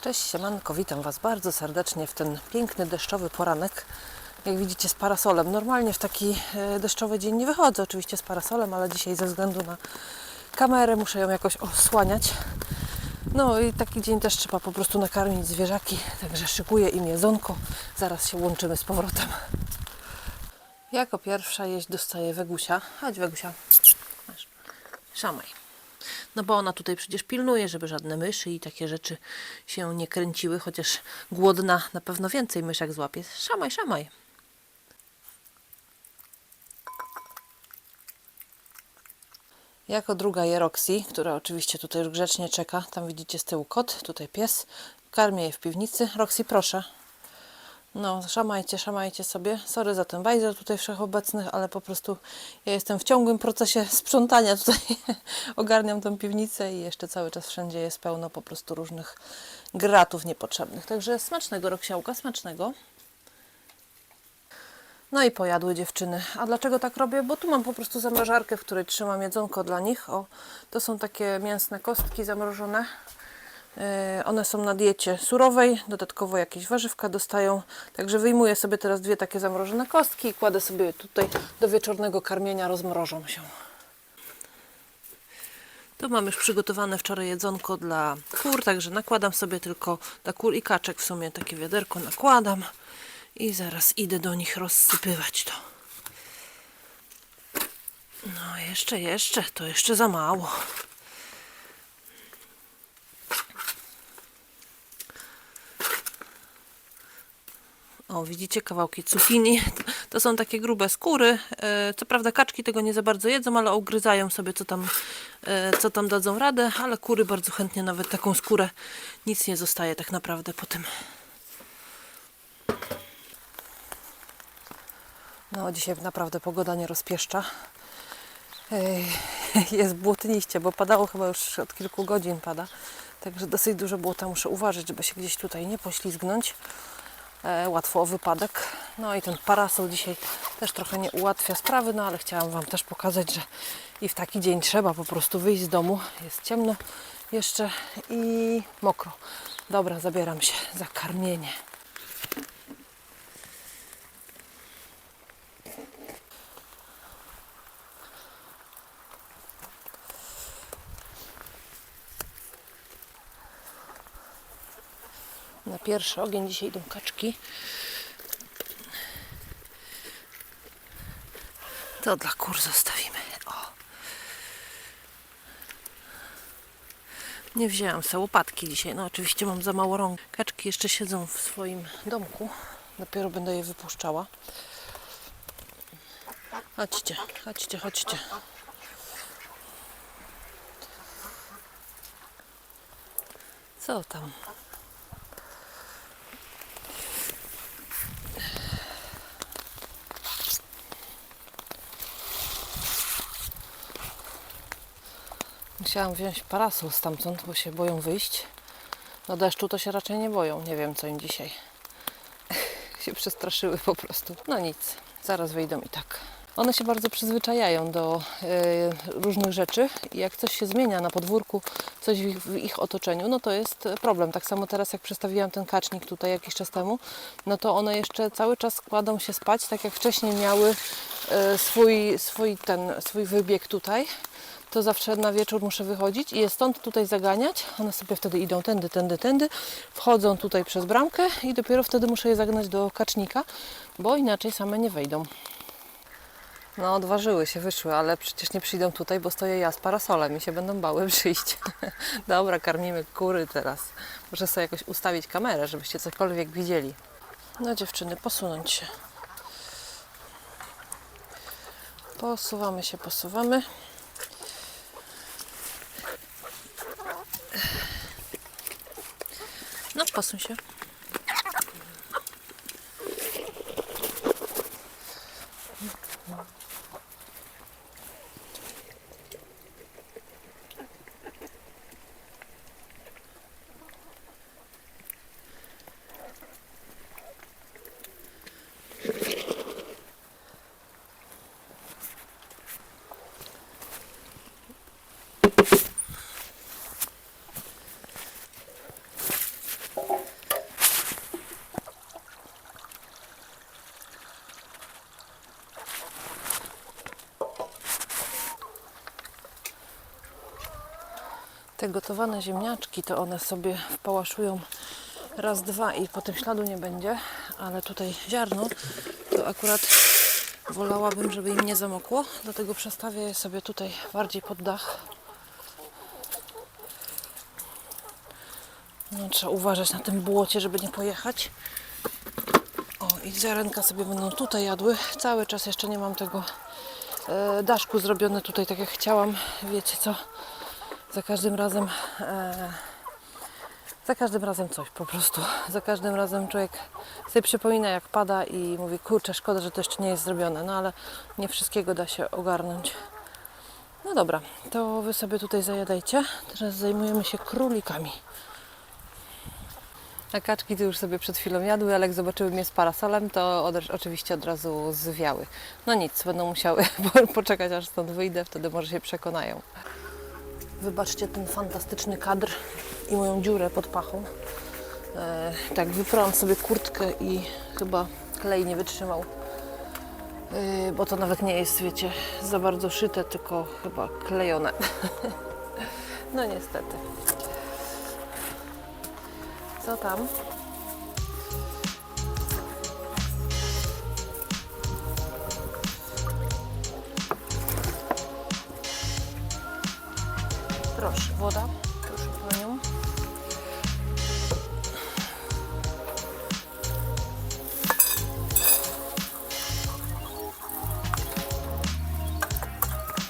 Cześć, siemanko, witam Was bardzo serdecznie w ten piękny deszczowy poranek. Jak widzicie z parasolem. Normalnie w taki e, deszczowy dzień nie wychodzę oczywiście z parasolem, ale dzisiaj ze względu na kamerę muszę ją jakoś osłaniać. No i taki dzień też trzeba po prostu nakarmić zwierzaki, także szykuję im jedzonko. Zaraz się łączymy z powrotem. Jako pierwsza jeść dostaje Wegusia. Chodź Wegusia. Szamaj. No bo ona tutaj przecież pilnuje, żeby żadne myszy i takie rzeczy się nie kręciły, chociaż głodna na pewno więcej myszek złapie. Szamaj, szamaj. Jako druga je Roxy, która oczywiście tutaj już grzecznie czeka. Tam widzicie z tyłu kot, tutaj pies. Karmię je w piwnicy. Roxy, proszę. No, szamajcie, szamajcie sobie. Sorry za ten bajzel tutaj wszechobecnych, ale po prostu ja jestem w ciągłym procesie sprzątania tutaj. Ogarniam tę piwnicę i jeszcze cały czas wszędzie jest pełno po prostu różnych gratów niepotrzebnych. Także smacznego roksiałka, smacznego. No i pojadły dziewczyny. A dlaczego tak robię? Bo tu mam po prostu zamrażarkę, w której trzymam jedzonko dla nich. O, to są takie mięsne kostki zamrożone. Yy, One są na diecie surowej, dodatkowo jakieś warzywka dostają. Także wyjmuję sobie teraz dwie takie zamrożone kostki i kładę sobie tutaj do wieczornego karmienia, rozmrożą się. Tu mam już przygotowane wczoraj jedzonko dla kur, także nakładam sobie tylko dla kur i kaczek w sumie takie wiaderko nakładam i zaraz idę do nich rozsypywać to. No jeszcze, jeszcze, to jeszcze za mało. O, widzicie kawałki cukinii. To są takie grube skóry. E, Co prawda kaczki tego nie za bardzo jedzą, ale ugryzają sobie co tam, e, co tam dadzą radę, ale kury bardzo chętnie nawet taką skórę. Nic nie zostaje tak naprawdę po tym. No, dzisiaj naprawdę pogoda nie rozpieszcza. Ej, Jest błotniście, bo padało chyba już od kilku godzin pada. Także dosyć dużo błota muszę uważać, żeby się gdzieś tutaj nie poślizgnąć. E, łatwo o wypadek. No i ten parasol dzisiaj też trochę nie ułatwia sprawy, no ale chciałam Wam też pokazać, że i w taki dzień trzeba po prostu wyjść z domu. Jest ciemno jeszcze i mokro. Dobra, zabieram się za karmienie. Na pierwszy ogień dzisiaj idą kaczki. To dla kur zostawimy. O. Nie wzięłam sobie łopatki dzisiaj. No oczywiście mam za mało rąk. Kaczki jeszcze siedzą w swoim domku. Dopiero będę je wypuszczała. Chodźcie, chodźcie, chodźcie. Co tam? Musiałam wziąć parasol stamtąd, bo się boją wyjść. No deszczu to się raczej nie boją. Nie wiem co im dzisiaj. się przestraszyły po prostu. No nic, zaraz wyjdą i tak. One się bardzo przyzwyczajają do e, różnych rzeczy i jak coś się zmienia na podwórku, coś w ich, w ich otoczeniu, no to jest problem. Tak samo teraz jak przestawiłam ten kacznik tutaj jakiś czas temu, no to one jeszcze cały czas kładą się spać, tak jak wcześniej miały e, swój, swój, ten, swój wybieg tutaj to zawsze na wieczór muszę wychodzić i je stąd tutaj zaganiać. One sobie wtedy idą tędy, tędy, tędy, wchodzą tutaj przez bramkę i dopiero wtedy muszę je zagnać do kacznika, bo inaczej same nie wejdą. No, odważyły się, wyszły, ale przecież nie przyjdą tutaj, bo stoję ja z parasolem i się będą bały przyjść. Dobra, karmimy kury teraz. Muszę sobie jakoś ustawić kamerę, żebyście cokolwiek widzieli. No dziewczyny, posunąć się. Posuwamy się, posuwamy. No, posuń się. Te gotowane ziemniaczki to one sobie wpałaszują raz, dwa i potem śladu nie będzie, ale tutaj ziarno to akurat wolałabym, żeby im nie zamokło, dlatego przestawię je sobie tutaj bardziej pod dach. No, trzeba uważać na tym błocie, żeby nie pojechać. O, i ziarenka sobie będą tutaj jadły. Cały czas jeszcze nie mam tego e, daszku zrobione tutaj tak jak chciałam. Wiecie co? Za każdym razem e, za każdym razem coś po prostu. Za każdym razem człowiek sobie przypomina jak pada i mówi kurczę, szkoda, że to jeszcze nie jest zrobione. No ale nie wszystkiego da się ogarnąć. No dobra, to wy sobie tutaj zajadajcie. Teraz zajmujemy się królikami. A kaczki to już sobie przed chwilą jadły, ale jak zobaczyły mnie z parasolem, to od, oczywiście od razu zwiały. No nic, będą musiały po- poczekać aż stąd wyjdę, wtedy może się przekonają. Wybaczcie ten fantastyczny kadr i moją dziurę pod pachą. E, tak, wyprałam sobie kurtkę i chyba klej nie wytrzymał. E, bo to nawet nie jest, wiecie, za bardzo szyte, tylko chyba klejone. no niestety. Co tam? Proszę, woda. Proszę panią.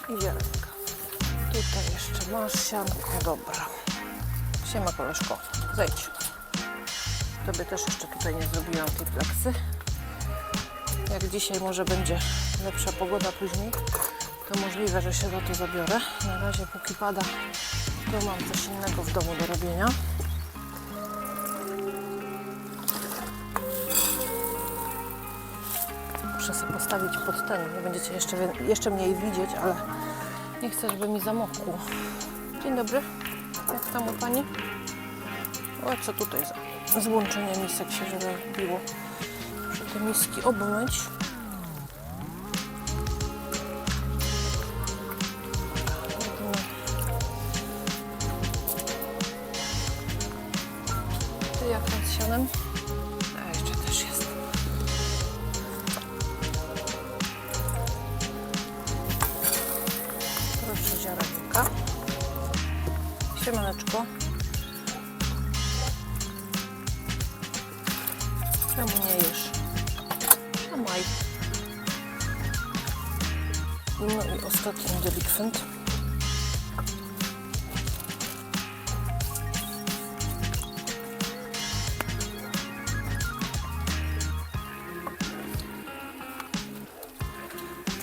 I ziarenka. Tutaj jeszcze masz sianko. Dobra. Siema koleżko. Zejdź. Tobie też jeszcze tutaj nie zrobiłam tej pleksy. Jak dzisiaj może będzie lepsza pogoda później, to możliwe, że się za to zabiorę. Na razie póki pada, to mam coś innego w domu do robienia. Muszę sobie postawić pod ten, nie będziecie jeszcze, jeszcze mniej widzieć, ale nie chcę, żeby mi zamokło. Dzień dobry, jak tam u Pani? O, co tutaj za złączenie misek się zrobiło. Muszę te miski obmyć. Siemaneczko. Czemu nie jesz? Szamaj. No i ostatni delikwent.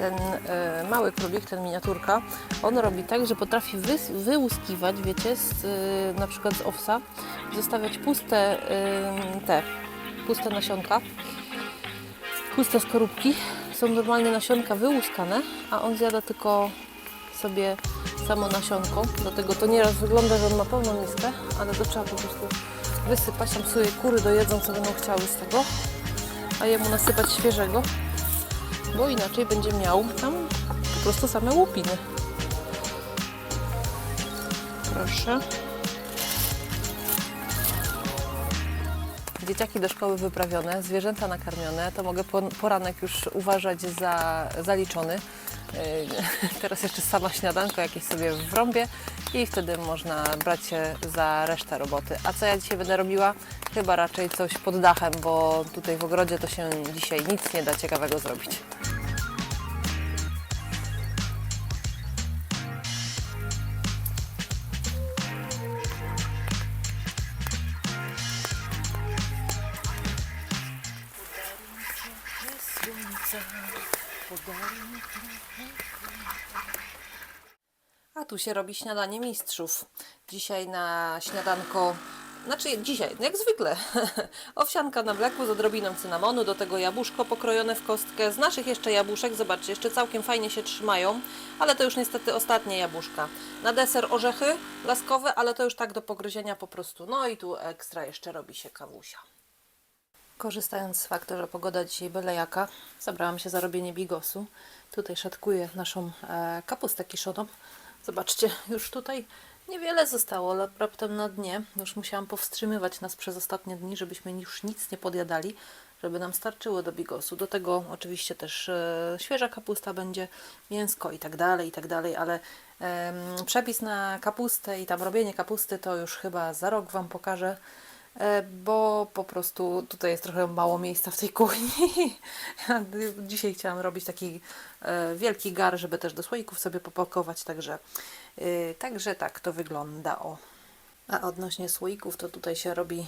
Ten e, mały królik, ten miniaturka, on robi tak, że potrafi wys- wyłuskiwać, wiecie, z, e, na przykład z owsa, zostawiać puste te puste nasionka, puste skorupki. Są normalnie nasionka wyłuskane, a on zjada tylko sobie samo nasionko. Dlatego to nieraz wygląda, że on ma pełną miskę, ale to trzeba po prostu wysypać. Tam sobie kury dojedzą, co będą chciały z tego, a jemu nasypać świeżego, bo inaczej będzie miał tam po prostu same łupiny. Proszę. Dzieciaki do szkoły wyprawione, zwierzęta nakarmione, to mogę po- poranek już uważać za zaliczony. Yy, Teraz jeszcze sama śniadanko jakieś sobie wrąbię i wtedy można brać się za resztę roboty. A co ja dzisiaj będę robiła? Chyba raczej coś pod dachem, bo tutaj w ogrodzie to się dzisiaj nic nie da ciekawego zrobić. A tu się robi śniadanie mistrzów. Dzisiaj na śniadanko, znaczy dzisiaj, no jak zwykle, owsianka na mleku z odrobiną cynamonu, do tego jabłuszko pokrojone w kostkę. Z naszych jeszcze jabłuszek, zobaczcie, jeszcze całkiem fajnie się trzymają, ale to już niestety ostatnie jabłuszka. Na deser orzechy laskowe, ale to już tak do pogryzienia po prostu. No i tu ekstra jeszcze robi się kawusia. Korzystając z faktu, że pogoda dzisiaj byle jaka, zabrałam się za robienie bigosu. Tutaj szatkuję naszą e, kapustę kiszoną. Zobaczcie, już tutaj Niewiele zostało, ale raptem na dnie. Już musiałam powstrzymywać nas przez ostatnie dni, żebyśmy już nic nie podjadali, żeby nam starczyło do bigosu. Do tego oczywiście też e, świeża kapusta będzie, mięsko i tak dalej, i tak dalej, ale em, przepis na kapustę i tam robienie kapusty to już chyba za rok Wam pokażę. E, bo po prostu tutaj jest trochę mało miejsca w tej kuchni. Dzisiaj chciałam robić taki e, wielki gar, żeby też do słoików sobie popakować, także, e, także tak to wygląda. O. A odnośnie słoików, to tutaj się robi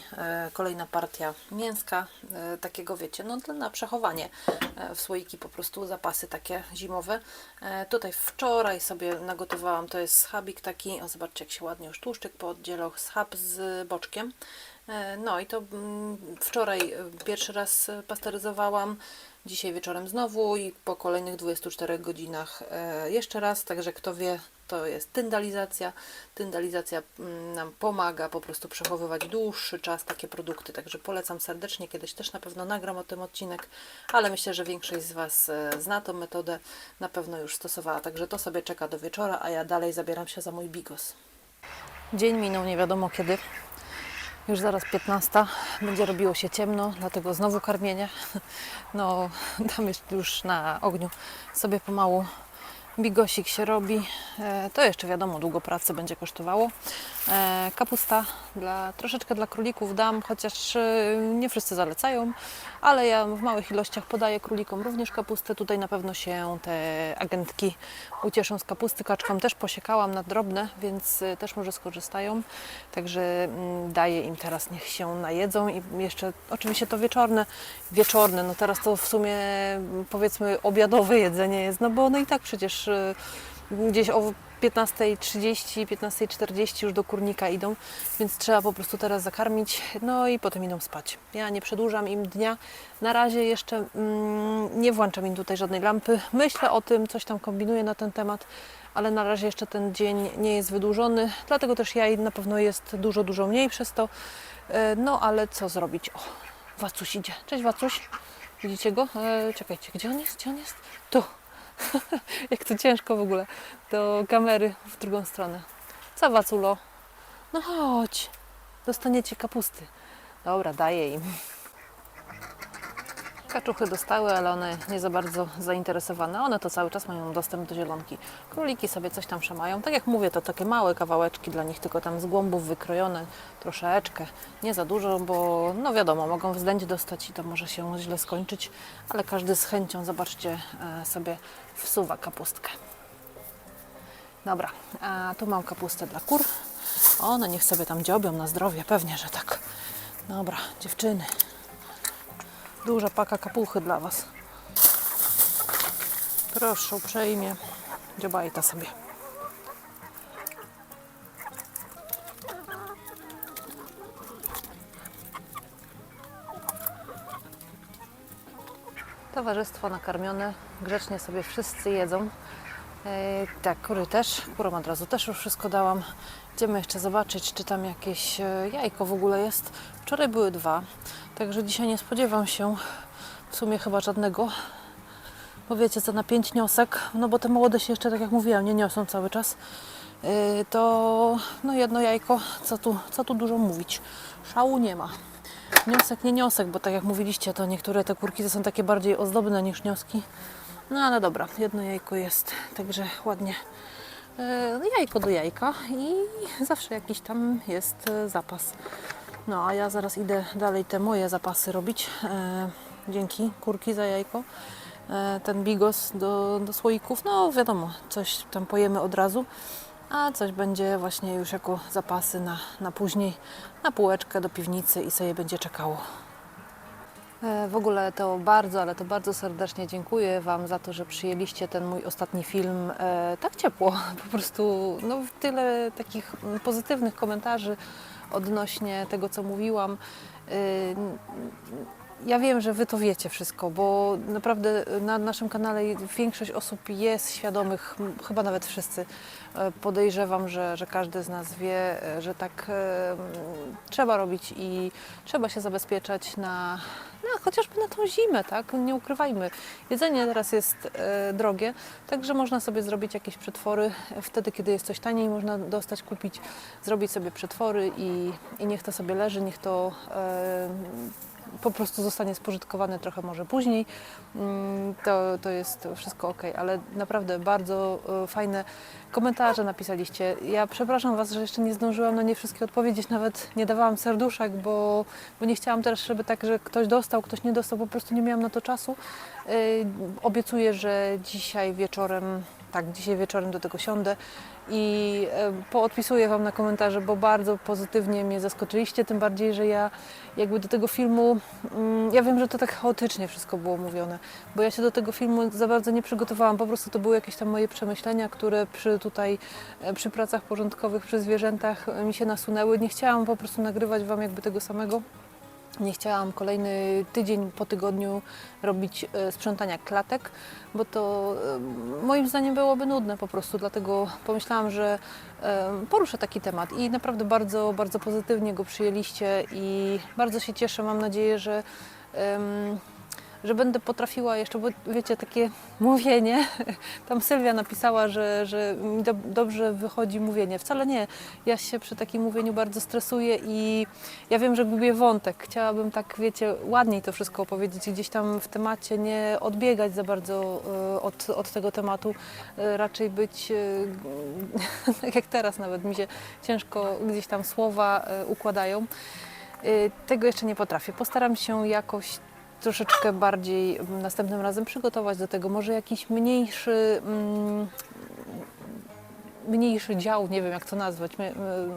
kolejna partia mięska, takiego wiecie, no na przechowanie w słoiki, po prostu zapasy takie zimowe. Tutaj wczoraj sobie nagotowałam, to jest schabik taki, o zobaczcie jak się ładnie już tłuszczyk pooddzielał, schab z boczkiem. E, No i to mm, wczoraj e, pierwszy raz pasteryzowałam, dzisiaj wieczorem znowu i po kolejnych 24 godzinach e, jeszcze raz, także kto wie, to jest tyndalizacja. Tyndalizacja mm, nam pomaga po prostu przechowywać dłuższy czas takie produkty, także polecam serdecznie. Kiedyś też na pewno nagram o tym odcinek, ale myślę, że większość z Was zna tą metodę, na pewno już stosowała, także to sobie czeka do wieczora, a ja dalej zabieram się za mój bigos. Dzień minął nie wiadomo kiedy. Już zaraz 15, będzie robiło się ciemno, dlatego znowu karmienie. No, tam już na ogniu sobie pomału bigosik się robi. E, To jeszcze wiadomo, długo pracy będzie kosztowało. E, Kapusta dla, troszeczkę dla królików dam, chociaż e, nie wszyscy zalecają, ale ja w małych ilościach podaję królikom również kapustę. Tutaj na pewno się te agentki ucieszą z kapusty. Kaczkom też posiekałam na drobne, więc też może skorzystają. Także mm, daję im teraz, niech się najedzą i jeszcze oczywiście to wieczorne, wieczorne, no teraz to w sumie powiedzmy obiadowe jedzenie jest, no bo no i tak przecież y, gdzieś o 15.30, 15.40 już do kurnika idą, więc trzeba po prostu teraz zakarmić, no i potem idą spać. Ja nie przedłużam im dnia, na razie jeszcze mm, nie włączam im tutaj żadnej lampy, myślę o tym, coś tam kombinuję na ten temat, ale na razie jeszcze ten dzień nie jest wydłużony, dlatego też jaj na pewno jest dużo, dużo mniej przez to, E, no ale co zrobić? O, Wacuś idzie. Cześć Wacuś. Widzicie go? E, czekajcie, gdzie on jest? Gdzie on jest? Tu. Jak to ciężko w ogóle do kamery w drugą stronę. Co Waculo? No chodź. Dostaniecie kapusty. Dobra, daję im. Kaczuchy dostały, ale one nie za bardzo zainteresowane. One to cały czas mają dostęp do zielonki. Króliki sobie coś tam szamają. Tak jak mówię, to takie małe kawałeczki dla nich, tylko tam z głąbów wykrojone troszeczkę. Nie za dużo, bo no wiadomo, mogą wzdęć dostać i to może się źle skończyć, ale każdy z chęcią, zobaczcie, e, sobie wsuwa kapustkę. Dobra, a tu mam kapustę dla kur. One niech sobie tam dziobią na zdrowie, pewnie, że tak. Dobra, dziewczyny. Duża paka kapuchy dla Was. Proszę uprzejmie. Dziobajta sobie. Towarzystwo nakarmione. Grzecznie sobie wszyscy jedzą. E, tak, kury też. Kurom od razu też już wszystko dałam. Idziemy jeszcze zobaczyć, czy tam jakieś e, jajko w ogóle jest. Wczoraj były dwa, także dzisiaj nie spodziewam się w sumie chyba żadnego. Bo wiecie co, na pięć niosek, no bo te młode się jeszcze, tak jak mówiłam, nie niosą cały czas. Yy, to no jedno jajko, co tu, co tu dużo mówić. Szału nie ma. Niosek, nie niosek, bo tak jak mówiliście, to niektóre te kurki to są takie bardziej ozdobne niż nioski. No ale dobra, jedno jajko jest, także ładnie. Yy, jajko do jajka i zawsze jakiś tam jest e, zapas. No a ja zaraz idę dalej te moje zapasy robić. E, dzięki kurki za jajko. E, ten bigos do, do słoików. No wiadomo, coś tam pojemy od razu, a coś będzie właśnie już jako zapasy na, na później, na półeczkę do piwnicy i sobie będzie czekało. E, W ogóle to bardzo, ale to bardzo serdecznie dziękuję Wam za to, że przyjęliście ten mój ostatni film e, tak ciepło. Po prostu no, tyle takich pozytywnych komentarzy odnośnie tego, co mówiłam. Ja wiem, że Wy to wiecie wszystko, bo naprawdę na naszym kanale większość osób jest świadomych, chyba nawet wszyscy. E, Podejrzewam, że, że każdy z nas wie, e, że tak e, trzeba robić i trzeba się zabezpieczać na, na chociażby na tą zimę, tak? Nie ukrywajmy. Jedzenie teraz jest e, drogie, także można sobie zrobić jakieś przetwory. Wtedy, kiedy jest coś taniej, można dostać, kupić, zrobić sobie przetwory i, i niech to sobie leży, niech to e, po prostu zostanie spożytkowane trochę może później. Mm, To, to jest wszystko ok, ale naprawdę bardzo e, fajne komentarze napisaliście. Ja przepraszam Was, że jeszcze nie zdążyłam na nie wszystkie odpowiedzieć, nawet nie dawałam serduszek, bo, bo nie chciałam też, żeby tak, że ktoś dostał, ktoś nie dostał, po prostu nie miałam na to czasu. Yy, Obiecuję, że dzisiaj wieczorem, tak, dzisiaj wieczorem do tego siądę i e, poodpisuję Wam na komentarze, bo bardzo pozytywnie mnie zaskoczyliście, tym bardziej, że ja jakby do tego filmu, mm, ja wiem, że to tak chaotycznie wszystko było mówione, bo ja się do tego filmu za bardzo nie przygotowałam, po prostu to były jakieś tam moje przemyślenia, które przy tutaj, e, przy pracach porządkowych, przy zwierzętach e, mi się nasunęły. Nie chciałam po prostu nagrywać Wam jakby tego samego. Nie chciałam kolejny tydzień po tygodniu robić e, sprzątania klatek, bo to e, moim zdaniem byłoby nudne po prostu, dlatego pomyślałam, że e, poruszę taki temat i naprawdę bardzo, bardzo pozytywnie go przyjęliście i bardzo się cieszę. Mam nadzieję, że, że będę potrafiła jeszcze, bo wiecie, takie mówienie, tam Sylwia napisała, że, że mi do, dobrze wychodzi mówienie. Wcale nie. Ja się przy takim mówieniu bardzo stresuję i ja wiem, że gubię wątek. Chciałabym tak, wiecie, ładniej to wszystko opowiedzieć, gdzieś tam w temacie nie odbiegać za bardzo e, od, od tego tematu, e, raczej być, e, tak jak teraz nawet mi się ciężko gdzieś tam słowa układają. Tego jeszcze nie potrafię. Postaram się jakoś troszeczkę bardziej mm, następnym razem przygotować do tego. Może jakiś mniejszy, mm, mniejszy dział, nie wiem jak to nazwać,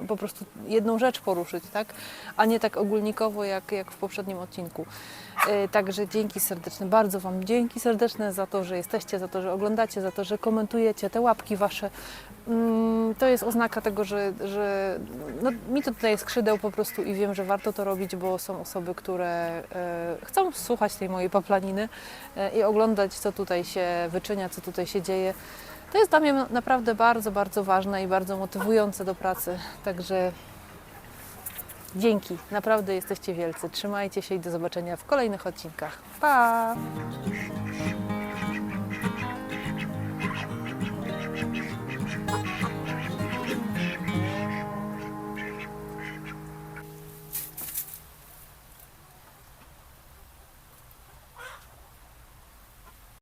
po prostu jedną rzecz poruszyć, tak? A nie tak ogólnikowo jak, jak w poprzednim odcinku. E, Także dzięki serdeczne, bardzo Wam dzięki serdeczne za to, że jesteście, za to, że oglądacie, za to, że komentujecie, te łapki Wasze. Mm, To jest oznaka tego, że, że no, mi to daje skrzydeł po prostu i wiem, że warto to robić, bo są osoby, które e, chcą słuchać tej mojej paplaniny e, i oglądać, co tutaj się wyczynia, co tutaj się dzieje. To jest dla mnie naprawdę bardzo, bardzo ważne i bardzo motywujące do pracy. Także dzięki, naprawdę jesteście wielcy. Trzymajcie się i do zobaczenia w kolejnych odcinkach. Pa!